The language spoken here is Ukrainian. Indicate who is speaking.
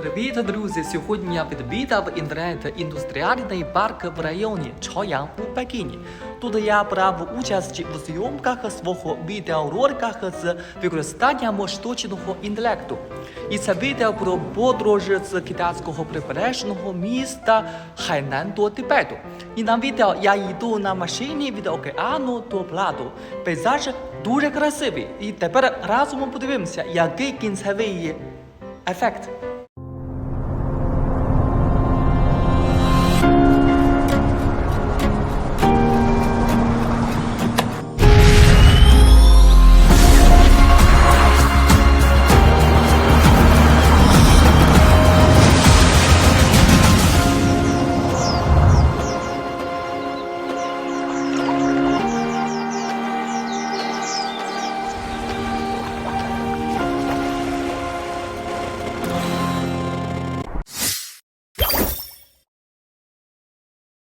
Speaker 1: Привіт, друзі! Сьогодні я відвідав інтернет-індустріальний парк в районі Чоян у Пекіні. Тут я брав участь у зйомках свого відеоролика з використанням штучного інтелекту. І це відео про подорож з китайського прибережного міста Хайнан до Тибету. І на відео я йду на машині від океану до Пладу. Пейзаж дуже красивий. І тепер разом подивимося, який кінцевий ефект.